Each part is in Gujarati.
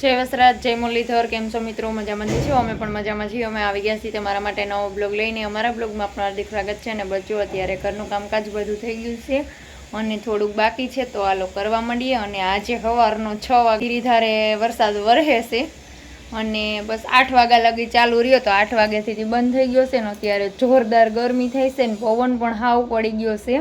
જય વસરાજ, જય મુરલીધર, કેમ છો મિત્રો? મજામાં જ છો અમે પણ મજામાં છીએ. અમે આવી ગયા છીએ તમારા માટે નવો બ્લોગ લઈને. અમારા બ્લોગમાં આપણું હાર્દિક સ્વાગત છે અને બચ્યું અત્યારે ઘરનું કામકાજ બધું થઈ ગયું છે અને થોડુંક બાકી છે, તો આલો કરવા માંડીએ અને આજે સવારનો છ વાગે ગિરિધારે વરસાદ વરહે છે અને બસ આઠ વાગ્યા લગી ચાલુ રહ્યો. તો આઠ વાગ્યાથી બંધ થઈ ગયો છે ને, અત્યારે જોરદાર ગરમી થઈ છે ને, પવન પણ હાવ પડી ગયો છે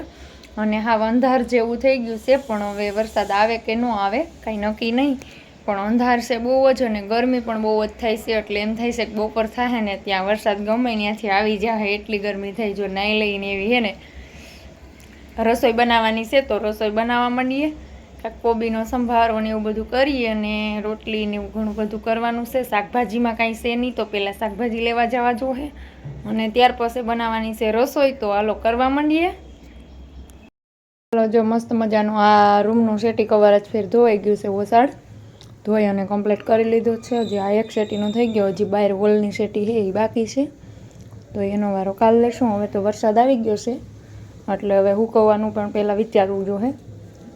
અને હાવ અંધાર જેવું થઈ ગયું છે. પણ હવે વરસાદ આવે કે ન આવે, કાંઈ નક્કી નહીં. પણ અંધાર છે બહુ જ અને ગરમી પણ બહુ જ થાય છે. એટલે એમ થાય છે કે બપોર થાય ને ત્યાં વરસાદ ગમે ત્યાંથી આવી જાય એટલી ગરમી થઈ જો નાઈ લઈને એવી હે ને. રસોઈ બનાવવાની છે તો રસોઈ બનાવવા માંડીએ. કાંઈક કોબીનો સંભારો ને એવું બધું કરીએ અને રોટલી ને એવું ઘણું બધું કરવાનું છે. શાકભાજીમાં કાંઈ છે નહીં તો પહેલાં શાકભાજી લેવા જવા જોઈએ અને ત્યાર પછી બનાવવાની છે રસોઈ તો હાલો કરવા માંડીએ. ચાલો જો મસ્ત મજાનું આ રૂમનું શેટી કવર જ ફેર ધોવાઈ ગયું છે ઓસાડ ધોઈ અને કમ્પ્લીટ કરી લીધો છે. હજી આ એક શેટીનો થઈ ગયો, હજી બહાર વોલની શેટી છે, એ બાકી છે. તો એનો વારો કાલ લેશું. હવે તો વરસાદ આવી ગયો છે. એટલે હવે હુકવવાનું પણ પહેલાં વિચારવું જોઈએ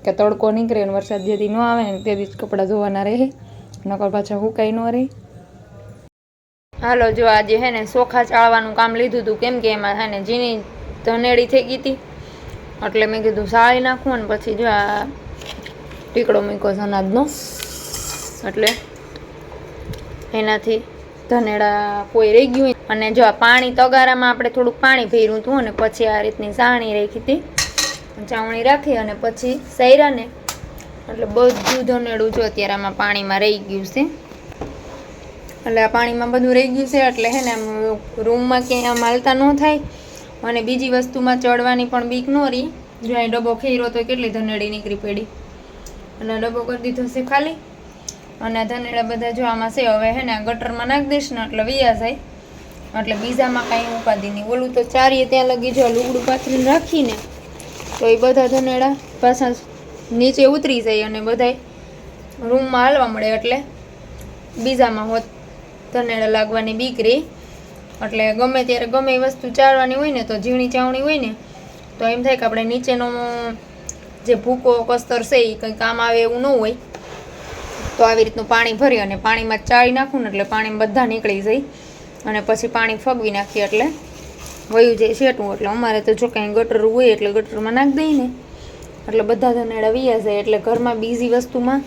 કે તડકો નીકળે અને વરસાદ જેથી ન આવે ને તે જ કપડાં ધોવાના રહે, નકર પાછા હુકાઈ ન રહે. હાલો, જો આજે હે ને સોખા ચાળવાનું કામ લીધું હતું કેમ કે એમાં હે ને ઝીણી ધનેડી થઈ ગઈ હતી એટલે મેં કીધું સાળી નાખું અને પછી જો આ ટીકડો મૂક્યો સનાજનો એટલે એનાથી ધનેડા કોઈ રહી ગયું. અને જો આ પાણી તગારામાં આપણે થોડુંક પાણી ભર્યું હતું અને પછી આ રીતની સાણી રાખી હતી. ચાવણી રાખી અને પછી સૈરાને, એટલે બધું ધનેડું જો અત્યારે આમાં પાણીમાં રહી ગયું છે. એટલે આ પાણીમાં બધું રહી ગયું છે, એટલે હે ને આમ રૂમમાં ક્યાંય આમ હાલતા ન થાય. અને બીજી વસ્તુમાં ચડવાની પણ બીક ન રહી. જો અહીં ડબ્બો ખેરો તો કેટલી ધનેડી નીકળી પડી. અને ડબ્બો કરી દીધો છે ખાલી. અને ધનેડા બધા જો આમાં છે, હવે હે ને ગટરમાં નાખી દઈશ ને એટલે વિયા જાય. એટલે બીજામાં કાંઈ ઉપાદી નહીં. ઓલું તો ચારીએ ત્યાં લગી જો લુગડું પાથરીને રાખીને, તો એ બધા ધનેડા પાછા નીચે ઉતરી જાય અને બધાય રૂમમાં હાલવા મળે એટલે બીજામાં હોત ધનેડા લાગવાની બીક રહી એટલે ગમે ત્યારે ગમે એ વસ્તુ ચાળવાની હોય ને, તો ઝીણી ચાવણી હોય ને, તો એમ થાય કે આપણે નીચેનો જે ભૂકો કસ્તર છે, એ કંઈ કામ આવે એવું ન હોય. તો આવી રીતનું પાણી ભરી અને પાણીમાં ચાળી નાખું ને એટલે પાણી બધા નીકળી જાય. અને પછી પાણી ફગવી નાખીએ એટલે વયું જાય શેટું. એટલે અમારે તો જો કાંઈ ગટર હોય એટલે ગટરમાં નાખી દઈએ ને. એટલે બધા ધનેડા વૈયા જાય એટલે ઘરમાં બીજી વસ્તુમાં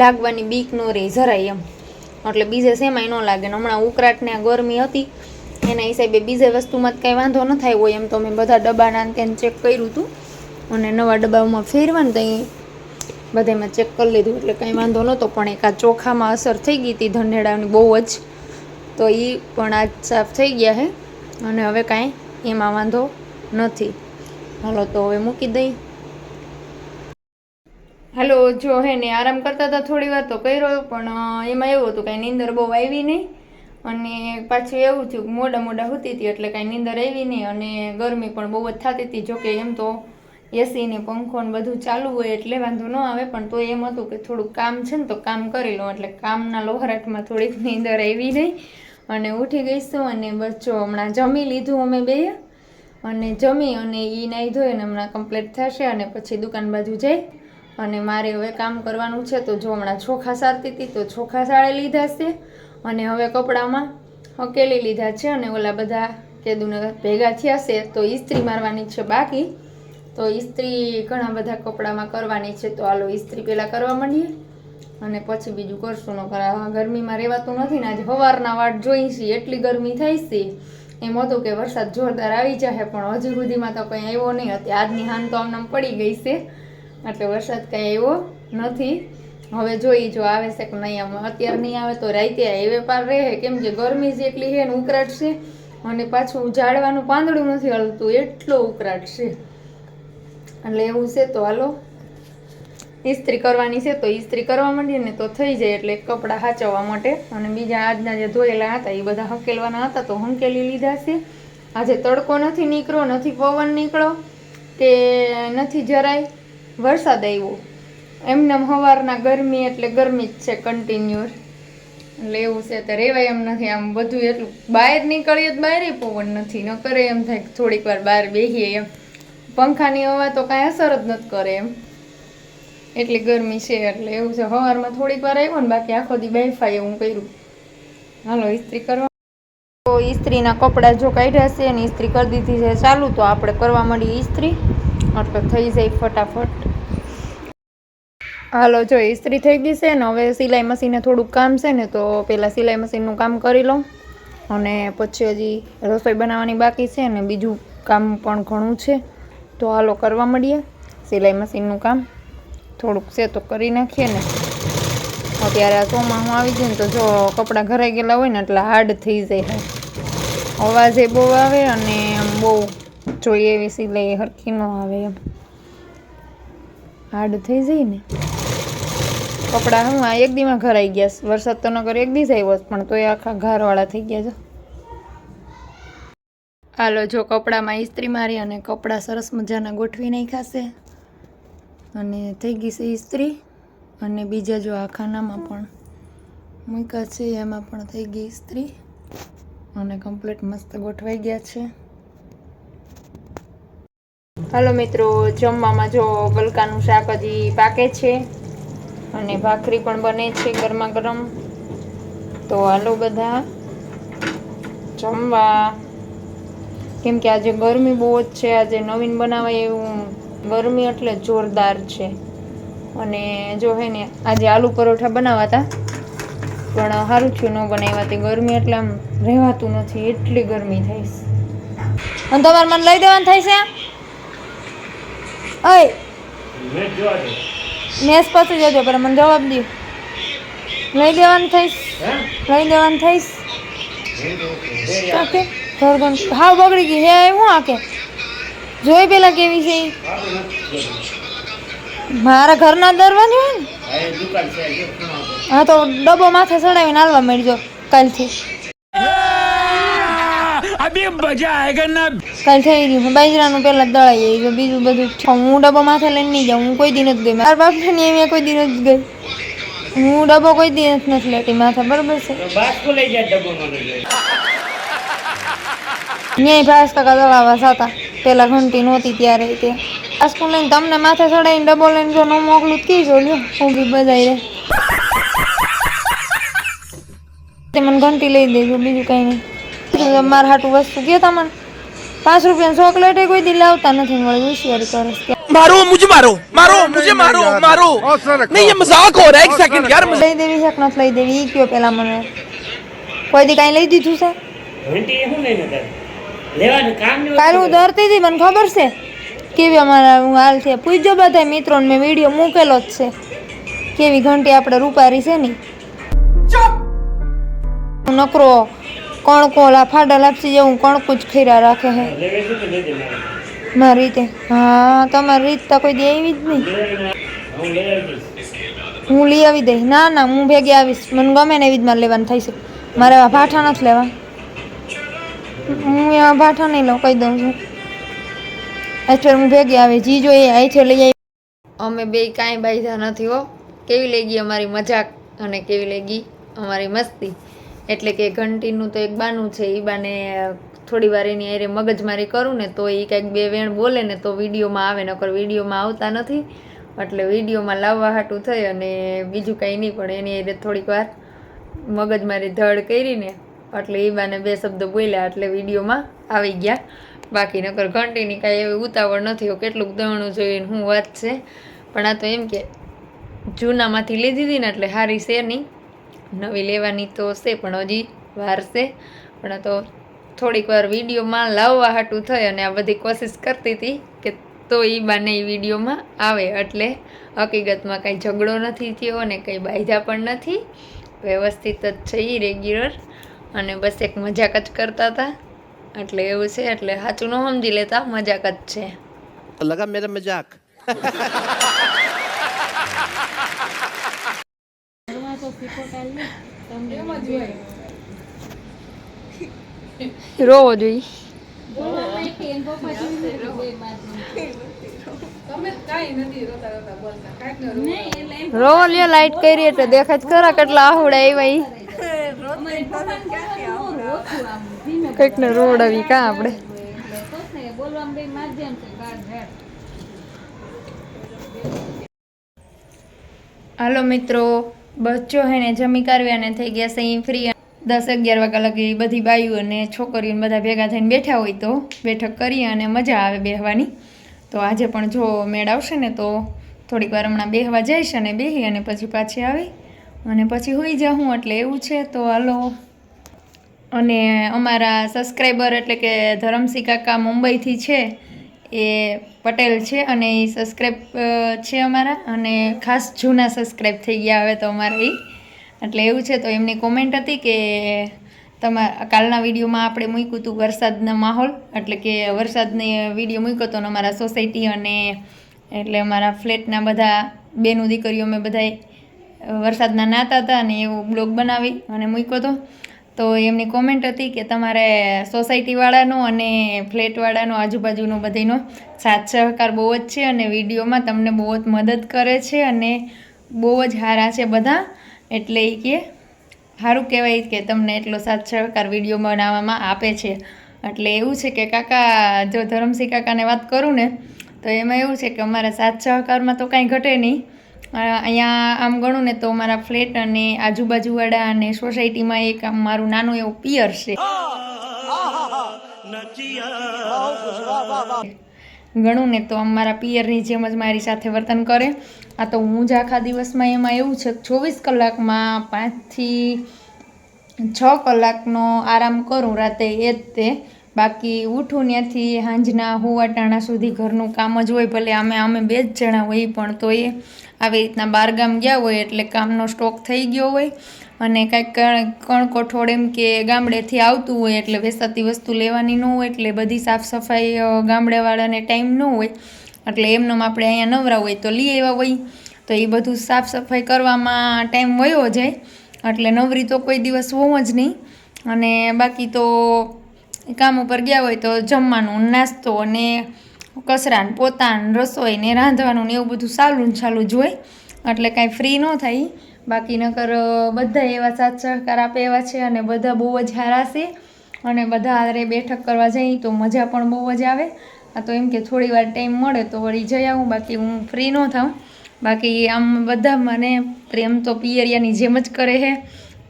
લાગવાની બીક ન રહે જરાય એમ. એટલે બીજે શેમાંય ન લાગે. ને હમણાં ઉકળાટ ને આ ગરમી હતી. એના હિસાબે બીજે વસ્તુમાં જ કાંઈ વાંધો ન થાય હોય એમ તો મેં બધા ડબ્બાના તેને ચેક કર્યું હતું. અને નવા ડબ્બાઓમાં ફેરવાનું ત્યાં બધામાં ચેક કરી લીધું એટલે કંઈ વાંધો નહોતો, પણ એક આ ચોખામાં અસર થઈ ગઈ હતી ધનેડાની બહુ જ. તો એ પણ આજ સાફ થઈ ગયા છે અને હવે કાંઈ એમાં વાંધો નથી. હાલો તો હવે મૂકી દઈ. હાલો, જો હે ને આરામ કરતા હતા થોડી વાર તો કર્યો, પણ એમાં એવું હતું કાંઈ નીંદર બહુ આવી નહીં. અને પાછું એવું થયું મોડા મોડા હોતી હતી એટલે કાંઈ નીંદર આવી નહીં અને ગરમી પણ બહુ જ થતી હતી. જોકે એમ તો એસી ને પંખો ને બધું ચાલુ હોય એટલે વાંધો ન આવે, પણ તો એમ હતું કે થોડુંક કામ છે ને તો કામ કરી લઉં. એટલે કામના લોહરાટમાં થોડીક નીંદર આવી નહીં અને ઉઠી ગઈશું અને બસ જો હમણાં જમી લીધું અમે બે. અને જમી અને એ નાહી ધોઈ અને હમણાં કમ્પ્લીટ થશે અને પછી દુકાન બાજુ જઈ. અને મારે હવે કામ કરવાનું છે તો જો હમણાં ચોખા સારતી હતી તો ચોખા સાળે લીધા છે. અને હવે કપડામાં હકેલી લીધા છે અને ઓલા બધા કેદુને ભેગા થયા છે તો ઇસ્ત્રી મારવાની છે બાકી. તો ઇસ્ત્રી ઘણા બધા કપડામાં કરવાની છે, તો હાલો ઇસ્ત્રી પહેલાં કરવા માંડીએ. અને પછી બીજું કરશું ન કરા ગરમીમાં રહેવાતું નથી ને, આજે સવારના વાટ જોઈ છે, એટલી ગરમી થઈ છે. એમ હતું કે વરસાદ જોરદાર આવી જશે પણ હજી સુધીમાં તો કંઈ આવ્યો નહીં. હતી આજની હાન તો આમ પડી ગઈ છે, એટલે વરસાદ કંઈ આવ્યો નથી. હવે જોઈ, જો આવે છે કે નહીં, આમ અત્યારે નહીં આવે તો રાતે હાઈવે પાર રહે. કેમ કે ગરમી જેટલી છે ને ઉકળાટ છે, અને પાછું ઝાડવાનું પાંદડું નથી હલતું, એટલો ઉકળાટ છે. એટલે એવું છે તો હાલો. ઇસ્ત્રી કરવાની છે તો ઇસ્ત્રી કરવા માંડીએ ને તો થઈ જાય એટલે કપડાં સાચવવા માટે. અને બીજા આજના જે ધોયેલા હતા, એ બધા હકેલવાના હતા તો હંકેલી લીધા છે. આજે તડકો નથી નીકળ્યો, નથી પવન નીકળ્યો, કે નથી જરાય. વરસાદ આવ્યો. એમનેમ સવારના ગરમી એટલે ગરમી જ છે કન્ટિન્યુઅર એટલે એવું છે, તો રેવાય એમ નથી. આમ બધું એટલું બહાર નીકળીએ તો બહાર પવન નથી. ન કરે એમ થાય થોડીક વાર બહાર બેસીએ એમ. પંખાની હવા તો કાંઈ અસર જ નથી કરે એમ. એટલી ગરમી છે એટલે એવું છે. સવારમાં થોડીક વાર આવ્યો ને બાકી આખો દી બેફાય એવું કર્યું. હાલો ઇસ્ત્રી કરવા. તો ઇસ્ત્રીના કપડાં જો કાઢ્યા છે અને ઇસ્ત્રી કરી દીધી છે. ચાલુ તો આપણે કરવા મળીએ ઇસ્ત્રી એટલે થઈ જાય ફટાફટ. હાલો, જો ઇસ્ત્રી થઈ ગઈ છે ને હવે સિલાઈ મશીને થોડુંક કામ છે ને તો પહેલાં સિલાઈ મશીનનું કામ કરી લઉં. અને પછી હજી રસોઈ બનાવવાની બાકી છે ને બીજું કામ પણ ઘણું છે. તો હાલો કરવા મળીએ સિલાઈ મશીનનું કામ. થોડુંક છે તો કરી નાખીએ ને. અત્યારે આ ચોમાસું આવી જાય ને તો જો કપડાં ઘરાઈ ગયેલા હોય ને એટલે હાર્ડ થઈ જાય છે. અવાજ એ બહુ આવે અને બહુ જોઈએ એવી સિલાઈ હરખી ન આવે એમ. હાર્ડ થઈ જાય ને. કપડાં હું આ એક દીમાં ઘરાઈ ગયા. વરસાદ તો નગર એક દી જ આવ્યો પણ તોય આખા ઘરવાળા થઈ ગયા છે. હાલો જો કપડામાં ઇસ્ત્રી મારી અને કપડાં સરસ મજાના ગોઠવી નાખ્યા છે. અને થઈ ગઈ છે ઇસ્ત્રી અને બીજા જો આ ખાનામાં પણ મૂક્યા છે, એમાં પણ થઈ ગઈ ઇસ્ત્રી અને કમ્પ્લીટ મસ્ત ગોઠવાઈ ગયા છે. હાલો મિત્રો, જમવામાં જો ગલકાનું શાક હજી પાકે છે અને ભાખરી પણ બને છે ગરમા ગરમ. તો હાલો બધા, જમવા. કેમ કે આજે ગરમી બહુ જ છે આજે નવીન બનાવાય એવું ગરમી એટલે જોરદાર છે. અને જો હે ને આજે આલુ પરોઠા બનાવાતા પણ સારું થયું ન બનાવ્યા તે ગરમી એટલે આમ રહેવાતું નથી એટલી ગરમી થઈ અને તમારે મને લઈ દેવાનું થાય છે? ઓય મેસ પછી જજો પણ મને જવાબ દે લઈ દેવાનું થઈશ? લઈ દેવાનું થઈશ? ઓકે. ગરદન હા બગડી ગઈ. હે હું આકે? જોઈ પેલા કેવી છે મારા ઘરના દરવાની હોય ને? હા તો ડબ્બો માથે ચડાવીને હાલવા મળજો કાલથી. અભી થઈ રહ્યું બાજરાનું પેલા દળાઈ આવી બીજું બધું હું ડબ્બો માથે લઈને જાઉં. કોઈ દિન જ ગઈ. મારા બાપને ને કોઈ દિન જ ગઈ. હું ડબ્બો કોઈ દિન જ નથી લેતી. માથે બરોબર છે. ન્યાય ભાસ કાકા દળાવા જતા. પહેલાં ઘંટી નહોતી ત્યારે તે. આસકું લઈને તમને માથે ચડાવીને ડબલ લઈને જો ન મોકલું તો કીધો લ્યો હું? બી બધાઈ રે તે મને ઘંટી લઈ દેજો બીજું કઈ નહીં. મારા હાટું વસ્તુ કહો તમને. પાંચ રૂપિયા ચોકલેટ એ કોઈ દી લાવતા નથી મળે હોશિયારી કરે મારો મુજે મારો. મારો મુજે મારો મારો. નહીં એ મજાક હો રહા એક સેકન્ડ યાર લઈ દેવી શક નથી લઈ દેવી? કયો પેલા મને? કોઈ દી કાઈ લઈ દીધું છે? ઘંટી શું લઈને લેવાનું કામ કાલે હું દોરતી હતી મને ખબર છે? કેવી અમારા હું હાલ છે. પૂછજો બધા મિત્રોને મેં વીડિયો મૂકેલો જ છે. કેવી ઘંટી આપણે રૂપારી છે ની? નકરો કણકો ઓલા ફાડા લાપસી જેવું કણકું જ ખીરા રાખે લેજે મારે રીતે. હા તમારી રીત તો કોઈ દેવી આવી જ નહીં. હું લઈ આવી દઈશ. હું ના ના હું ભેગી આવીશ. મને ગમે ને એવી જ મારે લેવાનું થાય છે. મારે ભાઠા નથી લેવા. હું આ ભાઠા નહીં લઉં કહી દઉં છું. અત્યારે હું ભેગી આવે, જી જોઈએ, અહીંથી લઈ આવી. અમે બે કાંઈ બાંધ્યા નથી હો. કેવી લેગી અમારી મજાક અને કેવી લેગી અમારી મસ્તી? એટલે કે ઘંટીનું તો એક બાનું છે એ બાને થોડી વાર એની હારે મગજમારી કરું ને તો એ કંઈક બે વેણ બોલે ને તો વિડીયોમાં આવે, નકર વિડીયોમાં આવતા નથી. એટલે વિડીયોમાં લાવવા હાટું થઈ અને બીજું કાંઈ નહીં, પણ એની હારે થોડીક વાર મગજમારી ધડ કરીને એટલે એ બાને બે શબ્દ બોલ્યા એટલે વિડીયોમાં આવી ગયા. બાકી નકર ઘંટીની કાંઈ એવી ઉતાવળ નથી હો, કેટલુંક દહણું જોઈએ હું વાત છે. પણ આ તો એમ કે જૂનામાંથી લીધી હતી ને એટલે સારી છે નહીં. નવી લેવાની તો છે, પણ હજી વાર છે. પણ આ તો થોડીક વાર વિડીયોમાં લાવવા હાટું થઈ અને આ બધી કોશિશ કરતી હતી કે તો એ બાને એ વિડીયોમાં આવે. એટલે હકીકતમાં કાંઈ ઝઘડો નથી થયો અને કંઈ બાંધ્યા પણ નથી. વ્યવસ્થિત જ છે એ રેગ્યુલર. અને બસ એક મજાક જ કરતા હતા. એટલે એવું છે એટલે સાચું નો સમજી લેતા મજાક જ છે. લગા મેરે મજાક. રોવો જોઈએ. રોવો લ્યો લાઈટ કરી એટલે દેખાય ખરા કેટલા આવડે એવા કંઈક ને રોડાવી કા આપણે? હાલો મિત્રો, બચ્ચો હે ને જમી કરવી અને થઈ ગયા અહીં ફ્રી દસ અગિયાર વાગ્યા લગી બધી બાઈઓ અને છોકરીઓ બધા ભેગા થઈને બેઠા હોય તો બેઠક કરીએ અને મજા આવે બેહવાની. તો આજે પણ જો મેળ આવશે ને તો થોડીક વાર હમણાં બેહવા જઈશ અને બેહી અને પછી પાછી આવી. અને પછી હોઈ જાઉં એટલે એવું છે, તો હાલો. અને અમારા સબસ્ક્રાઈબર એટલે કે ધરમસિંહ કાકા મુંબઈથી છે, એ પટેલ છે અને એ સબસ્ક્રાઈબ છે અમારા અને ખાસ જૂના સબસ્ક્રાઈબ થઈ ગયા હવે તો અમારે એ એટલે એવું છે, તો એમની કોમેન્ટ હતી કે તમારા કાલના વિડીયોમાં આપણે મૂક્યું હતું વરસાદનો માહોલ, એટલે કે વરસાદની વીડિયો મૂક્યો હતો અમારા સોસાયટી અને એટલે અમારા ફ્લેટના બધા બેનું દીકરીઓ અમે બધાએ વરસાદના નાતા હતા અને એવો બ્લોગ બનાવી અને મૂક્યો હતો. તો એમની કોમેન્ટ હતી કે તમારે સોસાયટીવાળાનો અને ફ્લેટવાળાનો, આજુબાજુનો બધીનો સાથ સહકાર બહુ જ છે અને વિડીયોમાં તમને બહુ જ મદદ કરે છે અને બહુ જ સારા છે બધા. એટલે એ કે સારું કહેવાય કે તમને એટલો સાથ સહકાર વીડિયો બનાવવામાં આપે છે. એટલે એવું છે કે કાકા, જો ધરમસિંહ કાકાને વાત કરું ને, તો એમાં એવું છે કે અમારા સાથ સહકારમાં તો કાંઈ ઘટે નહીં. અહીંયા આમ ગણું ને તો મારા ફ્લેટ અને આજુબાજુવાળા અને સોસાયટીમાં એક આમ મારું નાનું એવું પિયર છે. ગણું ને તો આમ મારા પિયરની જેમ જ મારી સાથે વર્તન કરે. આ તો હું જ આખા દિવસમાં એમાં એવું છે, ચોવીસ કલાકમાં પાંચથી છ કલાકનો આરામ કરું રાતે એ જ તે. બાકી ઉઠું ત્યાંથી સાંજના હુવાટાણા સુધી ઘરનું કામ જ હોય, ભલે અમે અમે બે જ જણા હોય પણ તો એ આવી રીતના બહારગામ ગયા હોય એટલે કામનો સ્ટોક થઈ ગયો હોય અને કાંઈક કણ કઠોળ એમ કે ગામડેથી આવતું હોય એટલે વેસાતી વસ્તુ લેવાની ન હોય એટલે બધી સાફ સફાઈ ગામડેવાળાને ટાઈમ ન હોય એટલે એમનેમ આપણે અહીંયા નવરા હોય તો લઈ આવ્યા હોય. તો એ બધું સાફ સફાઈ કરવામાં ટાઈમ વયો જાય એટલે નવરી તો કોઈ દિવસ હોવ જ નહીં. અને બાકી તો કામ ઉપર ગયા હોય તો જમવાનું નાસ્તો અને કચરા ને રસોઈને, રાંધવાનું ને એવું બધું સારું ચાલુ જ હોય. એટલે કાંઈ ફ્રી ન થાય. બાકી નકર બધા એવા સાથ સહકાર આપે એવા છે અને બધા બહુ જ હારાશે અને બધા હારે બેઠક કરવા જઈએ તો મજા પણ બહુ જ આવે. આ તો એમ કે થોડી વાર ટાઈમ મળે તો વળી જઈ આવું. બાકી હું ફ્રી ન થાઉં. બાકી આમ બધા મને પ્રેમ તો પિયરિયાની જેમ જ કરે છે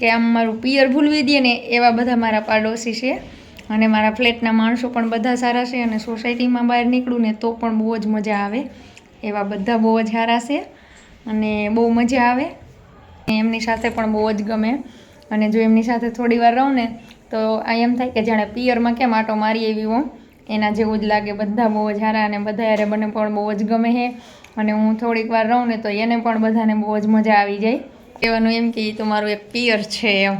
કે આમ મારું પિયર ભૂલવી દે ને એવા બધા મારા પાડોશી છે. અને મારા ફ્લેટના માણસો પણ બધા સારા છે અને સોસાયટીમાં બહાર નીકળું ને તો પણ બહુ જ મજા આવે. એવા બધા બહુ જ સારા છે અને બહુ મજા આવે. એમની સાથે પણ બહુ જ ગમે. અને જો એમની સાથે થોડી વાર રહું ને, તો આ એમ થાય કે જાણે પિયરમાં કેમ આટો મારી એવી હોઉં. એના જેવું જ લાગે બધા બહુ જ સારા અને બધા યારે મને પણ બહુ જ ગમે છે અને હું થોડીક વાર રહું ને તો એને પણ બધાને બહુ જ મજા આવી જાય. કહેવાનું એમ કે એ તો મારું એક પિયર છે એમ.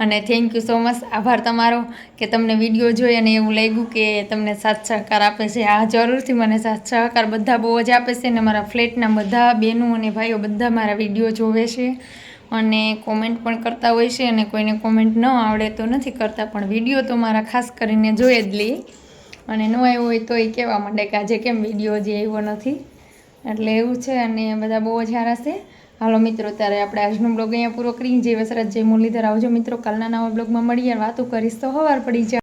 અને થેન્ક યુ સો મચ આભાર તમારો કે તમને વીડિયો જોઈ અને એવું લાગ્યું કે તમને સાથ સહકાર આપે છે. આ જરૂરથી મને સાથ સહકાર બધા બહુ જ આપે છે અને મારા ફ્લેટના બધા બહેનો અને ભાઈઓ બધા મારા વીડિયો જોવે છે અને કોમેન્ટ પણ કરતા હોય છે અને કોઈને કોમેન્ટ ન આવડે તો નથી કરતા, પણ વીડિયો તો મારા ખાસ કરીને જોઈ જ લે અને ન આવ્યો હોય તો એ કહેવા માંડે કે આજે કેમ વીડિયો જે આવ્યો નથી. એટલે એવું છે અને બધા બહુ જ સારા છે. હાલો મિત્રો, ત્યારે આપણે આજનો બ્લોગ અહીંયા પૂરો કરી જે વસરાજ જય મુરલીધર આવજો મિત્રો, કાલના નવા બ્લોગમાં મળીએ વાતો કરીશ તો હવાર પડી જાય.